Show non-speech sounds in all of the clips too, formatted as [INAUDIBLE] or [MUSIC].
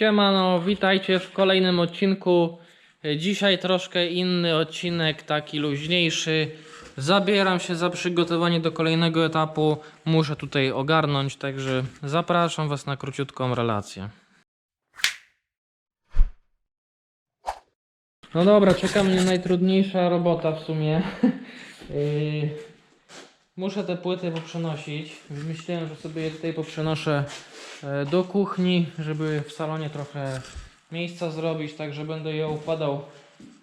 Siemano, witajcie w kolejnym odcinku. Dzisiaj troszkę inny odcinek, taki luźniejszy. Zabieram się za przygotowanie do kolejnego etapu. Muszę tutaj ogarnąć, także zapraszam Was na króciutką relację. No dobra, czeka mnie najtrudniejsza robota w sumie. [LAUGHS] Muszę te płyty poprzenosić. Myślałem, że sobie je tutaj poprzenoszę e, do kuchni, żeby w salonie trochę miejsca zrobić, także będę je układał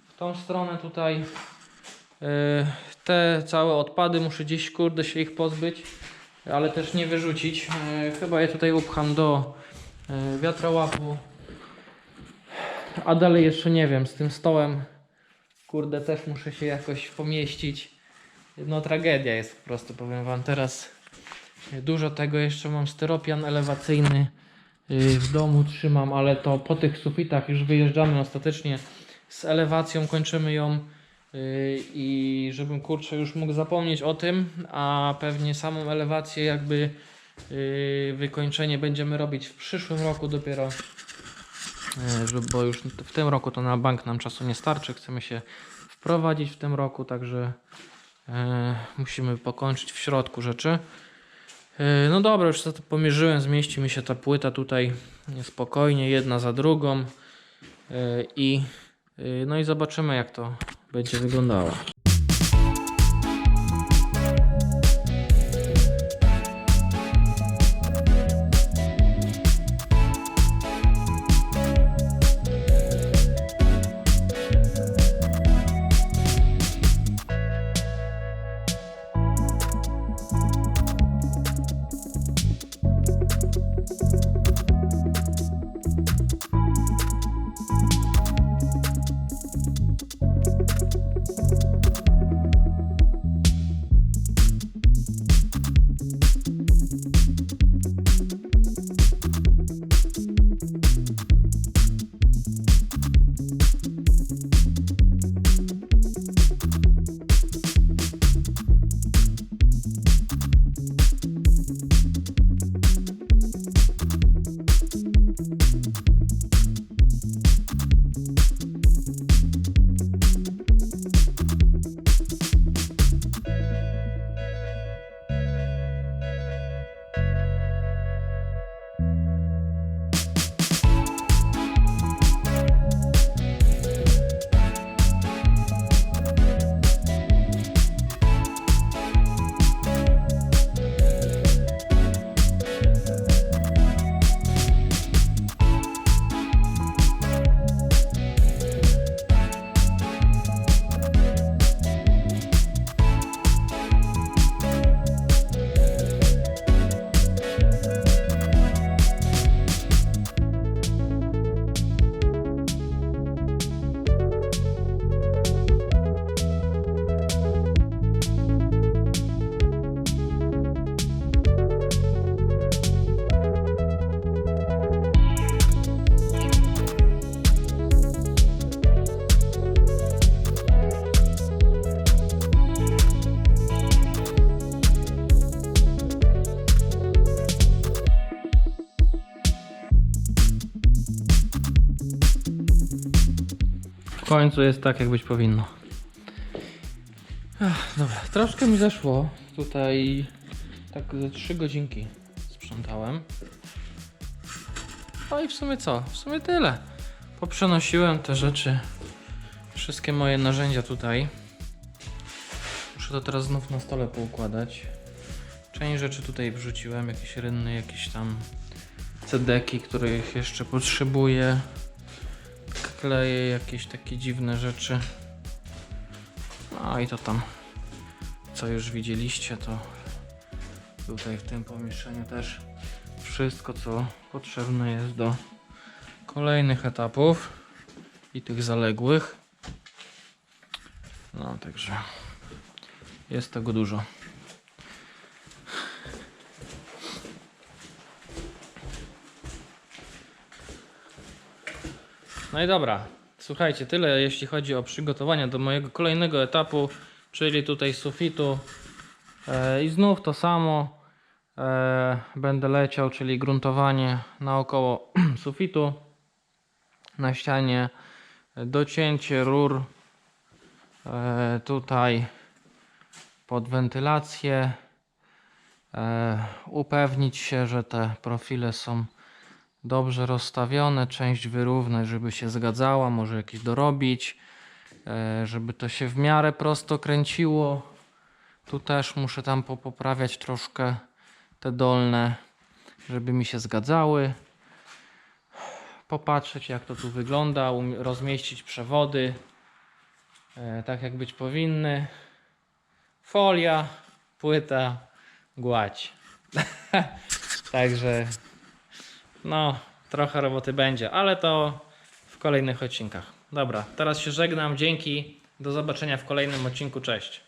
w tą stronę tutaj. E, Te całe odpady muszę gdzieś kurde się ich pozbyć, ale też nie wyrzucić. E, Chyba je tutaj upcham do wiatrołapu. A dalej jeszcze nie wiem, z tym stołem kurde też muszę się jakoś pomieścić. No tragedia jest po prostu, powiem wam teraz. Dużo tego jeszcze mam styropian elewacyjny yy, w domu trzymam, ale to po tych sufitach już wyjeżdżamy ostatecznie z elewacją, kończymy ją yy, i żebym kurczę już mógł zapomnieć o tym, a pewnie samą elewację jakby yy, wykończenie będziemy robić w przyszłym roku dopiero. Bo już w tym roku to na bank nam czasu nie starczy, chcemy się wprowadzić w tym roku, także musimy pokończyć w środku rzeczy. E, no dobra, już to pomierzyłem, zmieści mi się ta płyta tutaj spokojnie, jedna za drugą. E, I e, no i zobaczymy jak to będzie wyglądało. W końcu jest tak, jak być powinno. Ach, dobra, troszkę mi zeszło. Tutaj tak ze 3 godzinki sprzątałem. No i w sumie co? W sumie tyle. Poprzenosiłem te rzeczy, wszystkie moje narzędzia tutaj. Muszę to teraz znów na stole poukładać. Część rzeczy tutaj wrzuciłem, jakieś rynny, jakieś tam cedeki, których jeszcze potrzebuję kleje, jakieś takie dziwne rzeczy. No i to tam, co już widzieliście, to tutaj w tym pomieszczeniu też wszystko, co potrzebne jest do kolejnych etapów i tych zaległych. No, także jest tego dużo. No i dobra, słuchajcie, tyle jeśli chodzi o przygotowania do mojego kolejnego etapu, czyli tutaj sufitu. E, I znów to samo e, będę leciał, czyli gruntowanie naokoło [CLEARS THROAT] sufitu. na ścianie, docięcie rur e, tutaj pod wentylację, upewnić się, że te profile są dobrze rozstawione, część wyrównać, żeby się zgadzała, może jakieś dorobić, e, żeby to się w miarę prosto kręciło. Tu też muszę tam poprawiać troszkę te dolne, żeby mi się zgadzały. Popatrzeć jak to tu wygląda, rozmieścić przewody e, tak jak być powinny. Folia, płyta, gładź. [LAUGHS] Także no, trochę roboty będzie, ale to w kolejnych odcinkach. Dobra, teraz się żegnam. Dzięki. Do zobaczenia w kolejnym odcinku. Cześć.